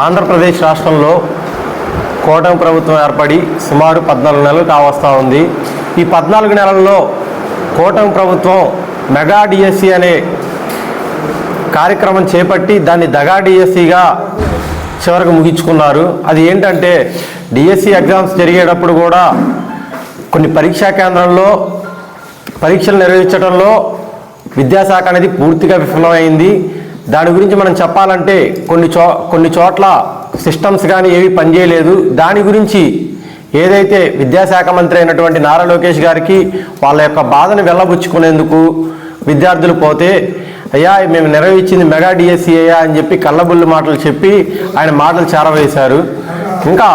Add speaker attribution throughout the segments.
Speaker 1: ఆంధ్రప్రదేశ్ రాష్ట్రంలో కూటమి ప్రభుత్వం ఏర్పడి సుమారు పద్నాలుగు నెలలు కావస్తూ ఉంది. ఈ పద్నాలుగు నెలల్లో కూటమి ప్రభుత్వం మెగా డిఎస్సి అనే కార్యక్రమం చేపట్టి దాన్ని దగా డిఎస్సిగా చివరకు ముగించుకున్నారు. అది ఏంటంటే డిఎస్సి ఎగ్జామ్స్ జరిగేటప్పుడు కూడా కొన్ని పరీక్షా కేంద్రంలో పరీక్షలు నిర్వహించడంలో విద్యాశాఖ అనేది పూర్తిగా విఫలమైంది. దాని గురించి మనం చెప్పాలంటే కొన్ని చో కొన్ని చోట్ల సిస్టమ్స్ కానీ ఏవి పనిచేయలేదు. దాని గురించి ఏదైతే విద్యాశాఖ మంత్రి అయినటువంటి నారా లోకేష్ గారికి వాళ్ళ యొక్క బాధను వెళ్ళబుచ్చుకునేందుకు విద్యార్థులు పోతే అయ్యా మేము నెరవేర్చింది మెగా డిఎస్సి అయ్యా అని చెప్పి కళ్ళబుల్లి మాటలు చెప్పి ఆయన మాటలు చేరవేశారు. ఇంకా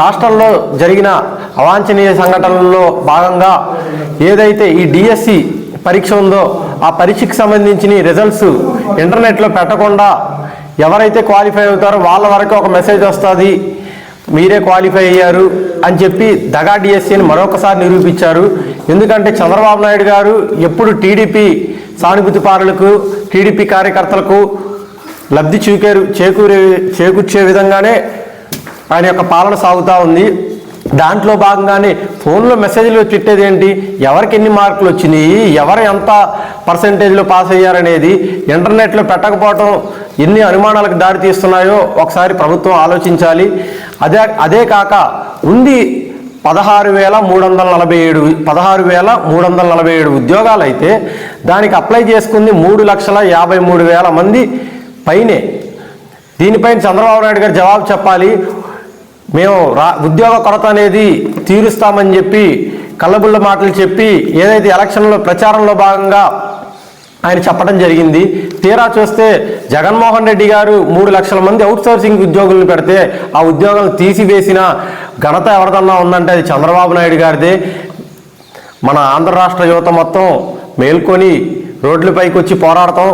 Speaker 1: రాష్ట్రంలో జరిగిన అవాంఛనీయ సంఘటనల్లో భాగంగా ఏదైతే ఈ డిఎస్సి పరీక్ష ఉందో ఆ పరీక్షకు సంబంధించిన రిజల్ట్స్ ఇంటర్నెట్లో పెట్టకుండా ఎవరైతే క్వాలిఫై అవుతారో వాళ్ళ వరకు ఒక మెసేజ్ వస్తుంది మీరే క్వాలిఫై అయ్యారు అని చెప్పి దగా డిఎస్సిని మరొకసారి నిరూపించారు. ఎందుకంటే చంద్రబాబు నాయుడు గారు ఎప్పుడు టీడీపీ సానుభూతిపారులకు టీడీపీ కార్యకర్తలకు లబ్ధి చూకేరు చేకూరే చేకూర్చే విధంగానే ఆయన యొక్క పాలన సాగుతూ ఉంది. దాంట్లో భాగంగానే ఫోన్లో మెసేజ్లు పెట్టేది ఏంటి? ఎవరికి ఎన్ని మార్కులు వచ్చినాయి? ఎవరు ఎంత పర్సంటేజ్లో పాస్ అయ్యారనేది? ఇంటర్నెట్లో పెట్టకపోవటం ఎన్ని అనుమానాలకు దారి తీస్తున్నాయో ఒకసారి ప్రభుత్వం ఆలోచించాలి. అదే అదే కాక ఉంది పదహారు వేల మూడు వందల నలభై ఏడు పదహారు వేల మూడు వందల నలభై ఏడు ఉద్యోగాలు అయితే దానికి అప్లై చేసుకుంది మూడు లక్షల యాభై మూడు వేల మంది. పైనే దీనిపైన చంద్రబాబు నాయుడు గారు జవాబు చెప్పాలి. మేము రా ఉద్యోగ కొరత అనేది తీరుస్తామని చెప్పి కళ్ళబుల్ల మాటలు చెప్పి ఏదైతే ఎలక్షన్లో ప్రచారంలో భాగంగా ఆయన చెప్పడం జరిగింది. తీరా చూస్తే జగన్మోహన్ రెడ్డి గారు మూడు లక్షల మంది అవుట్ సోర్సింగ్ ఉద్యోగులను పెడితే ఆ ఉద్యోగాలను తీసివేసిన ఘనత ఎవరిదన్నా ఉందంటే అది చంద్రబాబు నాయుడు గారిదే. మన ఆంధ్ర రాష్ట్ర యువత మొత్తం మేల్కొని రోడ్లపైకి వచ్చి పోరాడతాం.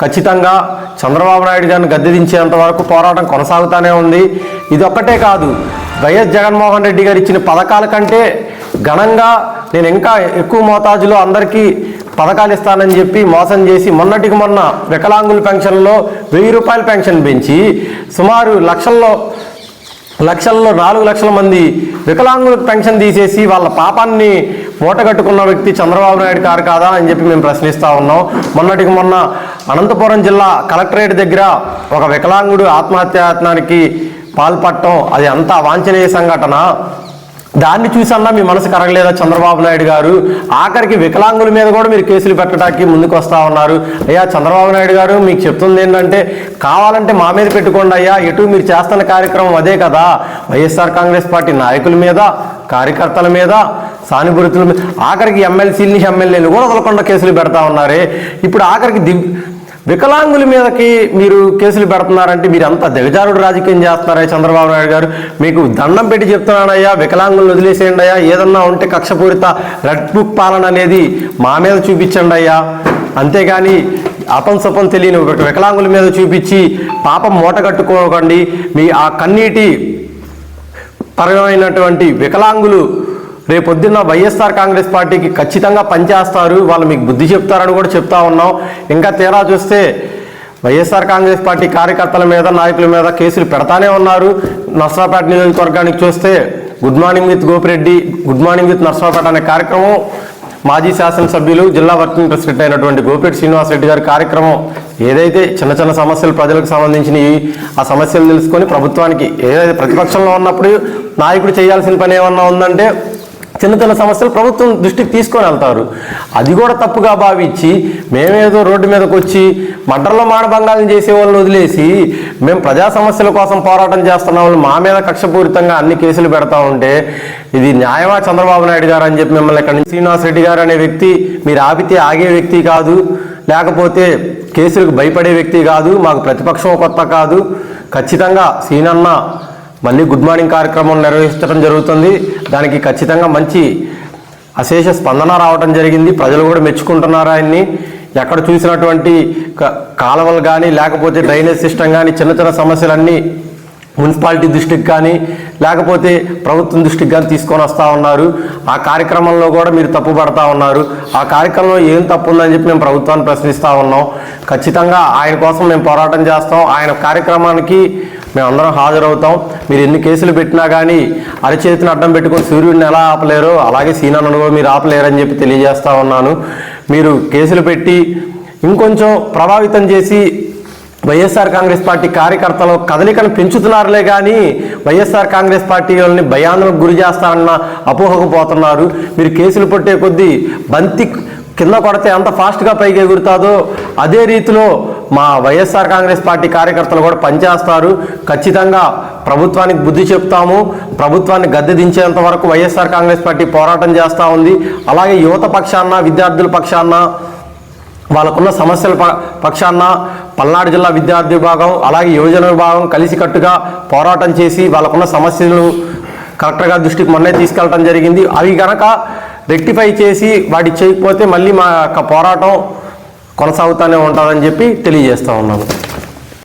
Speaker 1: ఖచ్చితంగా చంద్రబాబు నాయుడు గారిని గద్దెదించేంత వరకు పోరాటం కొనసాగుతూనే ఉంది. ఇదొక్కటే కాదు వైఎస్ జగన్మోహన్ రెడ్డి గారు ఇచ్చిన పథకాల కంటే ఘనంగా నేను ఇంకా ఎక్కువ మోతాజులో అందరికీ పథకాలు ఇస్తానని చెప్పి మోసం చేసి మొన్నటికి మొన్న వికలాంగుల పెన్షన్లో వెయ్యి రూపాయల పెన్షన్ పెంచి సుమారు లక్షల్లో లక్షల్లో నాలుగు లక్షల మంది వికలాంగులకు పెన్షన్ తీసేసి వాళ్ళ పాపాన్ని మూటగట్టుకున్న వ్యక్తి చంద్రబాబు నాయుడు గారు కాదా అని చెప్పి మేము ప్రశ్నిస్తూ ఉన్నాం. మొన్నటికి మొన్న అనంతపురం జిల్లా కలెక్టరేట్ దగ్గర ఒక వికలాంగుడు ఆత్మహత్యాయత్నానికి పాల్పడటం అది అంత వాంఛనీయ సంఘటన. దాన్ని చూసన్నా మీ మనసు కరగలేదా చంద్రబాబు నాయుడు గారు? ఆఖరికి వికలాంగుల మీద కూడా మీరు కేసులు పెట్టడానికి ముందుకు వస్తూ ఉన్నారు. అయ్యా చంద్రబాబు నాయుడు గారు మీకు చెప్తుంది ఏంటంటే కావాలంటే మా మీద పెట్టుకోండి అయ్యా ఎటు మీరు చేస్తున్న కార్యక్రమం అదే కదా. వైఎస్ఆర్ కాంగ్రెస్ పార్టీ నాయకుల మీద కార్యకర్తల మీద సానుభూతులు ఆఖరికి ఎమ్మెల్సీలని ఎమ్మెల్యేలు కూడా వదలకుండా కేసులు పెడతా ఉన్నారే. ఇప్పుడు ఆఖరికి దివ్ వికలాంగుల మీదకి మీరు కేసులు పెడుతున్నారంటే మీరు అంత దిగజారుడు రాజకీయం చేస్తున్నారా చంద్రబాబు నాయుడు గారు. మీకు దండం పెట్టి చెప్తున్నానయ్యా వికలాంగులను వదిలేసేయండి అయ్యా ఏదన్నా ఉంటే కక్షపూరిత రెడ్ బుక్ పాలన అనేది మా మీద చూపించండి అయ్యా. అంతేగాని అపం సపం తెలియని వికలాంగుల మీద చూపించి పాపం మూట కట్టుకోకండి. మీ ఆ కన్నీటి పరమైనటువంటి వికలాంగులు రేపొద్దున్న వైఎస్ఆర్ కాంగ్రెస్ పార్టీకి ఖచ్చితంగా పనిచేస్తారు వాళ్ళు మీకు బుద్ధి చెప్తారని కూడా చెప్తా ఉన్నాం. ఇంకా తీరా చూస్తే వైఎస్ఆర్ కాంగ్రెస్ పార్టీ కార్యకర్తల మీద నాయకుల మీద కేసులు పెడతానే ఉన్నారు. నర్సరాపేట నియోజకవర్గానికి చూస్తే good morning with Gopireddy good morning with Narasaraopet అనే కార్యక్రమం. మాజీ శాసనసభ్యులు జిల్లా వర్కింగ్ ప్రెసిడెంట్ అయినటువంటి గోపిరెడ్డి శ్రీనివాసరెడ్డి గారి కార్యక్రమం. ఏదైతే చిన్న చిన్న సమస్యలు ప్రజలకు సంబంధించినవి ఆ సమస్యలు తెలుసుకొని ప్రభుత్వానికి ఏదైతే ప్రతిపక్షంలో ఉన్నప్పుడు నాయకుడు చేయాల్సిన పని ఏమన్నా ఉందంటే చిన్న చిన్న సమస్యలు ప్రభుత్వం దృష్టికి తీసుకొని వెళ్తారు. అది కూడా తప్పుగా భావించి మేమేదో రోడ్డు మీదకి వచ్చి మడ్రలో మానభంగాలను చేసే వాళ్ళని వదిలేసి మేము ప్రజా సమస్యల కోసం పోరాటం చేస్తున్న వాళ్ళు మా మీద కక్షపూరితంగా అన్ని కేసులు పెడతా ఉంటే ఇది న్యాయమా చంద్రబాబు నాయుడు గారు అని చెప్పి మిమ్మల్ని ఇక్కడ శ్రీనివాస్ రెడ్డి గారు అనే వ్యక్తి మీరు ఆపితే ఆగే వ్యక్తి కాదు లేకపోతే కేసులకు భయపడే వ్యక్తి కాదు మాకు ప్రతిపక్షం కొత్త కాదు. ఖచ్చితంగా సీనన్న మళ్ళీ గుడ్ మార్నింగ్ కార్యక్రమం నిర్వహించడం జరుగుతుంది. దానికి ఖచ్చితంగా మంచి అశేష స్పందన రావడం జరిగింది. ప్రజలు కూడా మెచ్చుకుంటున్నారు ఆయన్ని? ఎక్కడ చూసినటువంటి క- కాలువలు కానీ లేకపోతే డ్రైనేజ్ సిస్టమ్ కానీ చిన్న చిన్న సమస్యలన్నీ మున్సిపాలిటీ దృష్టికి కానీ లేకపోతే ప్రభుత్వం దృష్టికి కానీ తీసుకొని వస్తూ ఉన్నారు. ఆ కార్యక్రమంలో కూడా మీరు తప్పు పడతా ఉన్నారు. ఆ కార్యక్రమంలో ఏం తప్పు ఉందని చెప్పి మేము ప్రభుత్వాన్ని ప్రశ్నిస్తూ ఉన్నాం. ఖచ్చితంగా ఆయన కోసం మేము పోరాటం చేస్తాం. ఆయన కార్యక్రమానికి మేము అందరం హాజరవుతాం. మీరు ఎన్ని కేసులు పెట్టినా కానీ అరచేతిని అడ్డం పెట్టుకొని సూర్యుడిని ఎలా ఆపలేరో అలాగే సీనాను కూడా మీరు ఆపలేరని చెప్పి తెలియజేస్తా ఉన్నాను. మీరు కేసులు పెట్టి ఇంకొంచెం ప్రభావితం చేసి వైఎస్ఆర్ కాంగ్రెస్ పార్టీ కార్యకర్తలు కదలికను పెంచుతున్నారులే కానీ వైఎస్ఆర్ కాంగ్రెస్ పార్టీ వాళ్ళని భయాందోళనకు గురి చేస్తారన్న అపోహకు పోతున్నారు. మీరు కేసులు పట్టే కొద్దీ బంతి కింద కొడితే ఎంత ఫాస్ట్గా పైకి ఎగురుతాదో అదే రీతిలో మా వైఎస్ఆర్ కాంగ్రెస్ పార్టీ కార్యకర్తలు కూడా పనిచేస్తారు. ఖచ్చితంగా ప్రభుత్వానికి బుద్ధి చెప్తాము. ప్రభుత్వాన్ని గద్దె దించేంత వరకు వైఎస్ఆర్ కాంగ్రెస్ పార్టీ పోరాటం చేస్తూ ఉంది. అలాగే యువత పక్షాన విద్యార్థుల పక్షాన వాళ్ళకున్న సమస్యల ప- పక్షాన పల్నాడు జిల్లా విద్యార్థి విభాగం అలాగే యువజన విభాగం కలిసికట్టుగా పోరాటం చేసి వాళ్ళకున్న సమస్యలు కరెక్ట్గా దృష్టికి మొన్నే తీసుకెళ్ళడం జరిగింది. అవి కనుక రెక్టిఫై చేసి వాటి చేయకపోతే మళ్ళీ మా యొక్క పోరాటం కొనసాగుతూనే ఉంటుందని చెప్పి తెలియజేస్తూ ఉన్నాను.